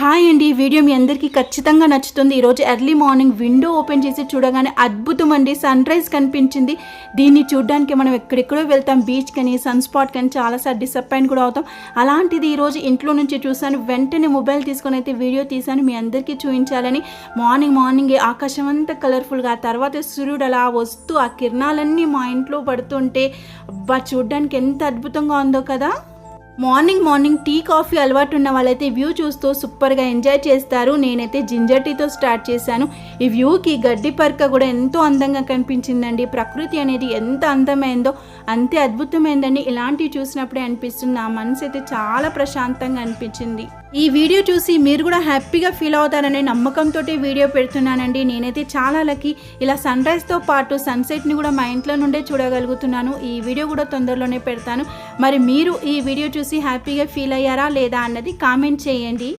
Hi అండి. ఈ video మీ అందరికీ ఖచ్చితంగా నచ్చుతుంది. ఈరోజు ఎర్లీ మార్నింగ్ విండో ఓపెన్ చేసి చూడగానే అద్భుతం అండి. సన్ రైజ్ కనిపించింది. దీన్ని చూడడానికి మనం ఎక్కడెక్కడో వెళ్తాం. బీచ్ కానీ సన్ స్పాట్ కానీ చాలాసార్లు డిసప్పాయింట్ కూడా అవుతాం. అలాంటిది ఈరోజు ఇంట్లో నుంచి చూశాను. వెంటనే మొబైల్ తీసుకొని అయితే వీడియో తీశాను. మీ అందరికీ చూపించాలని. మార్నింగ్ మార్నింగ్ ఆకాశం అంతా కలర్ఫుల్గా ఆ తర్వాత సూర్యుడు అలా వస్తూ ఆ కిరణాలన్నీ మా ఇంట్లో పడుతుంటే అబ్బా చూడడానికి ఎంత అద్భుతంగా ఉందో కదా! మార్నింగ్ మార్నింగ్ టీ కాఫీ అలవాటు ఉన్న వాళ్ళైతే వ్యూ చూస్తూ సూపర్గా ఎంజాయ్ చేస్తారు. నేనైతే జింజర్ టీతో స్టార్ట్ చేశాను. ఈ వ్యూకి గడ్డి పరక కూడా ఎంతో అందంగా కనిపించిందండి. ప్రకృతి అనేది ఎంత అందమైందో అంతే అద్భుతమైందండి. ఇలాంటివి చూసినప్పుడే అనిపిస్తుంది. నా మనసు అయితే చాలా ప్రశాంతంగా అనిపించింది. ఈ వీడియో చూసి మీరు కూడా హ్యాపీగా ఫీల్ అవుతారనే నమ్మకంతో వీడియో పెడుతున్నానండి. నేనైతే చాలా లక్కీ. ఇలా సన్ రైజ్తో పాటు సన్సెట్ని కూడా మా ఇంట్లో నుండే చూడగలుగుతున్నాను. ఈ వీడియో కూడా తొందరలోనే పెడతాను. మరి మీరు ఈ వీడియో చూసి హ్యాపీగా ఫీల్ అయ్యారా లేదా అన్నది కామెంట్ చేయండి.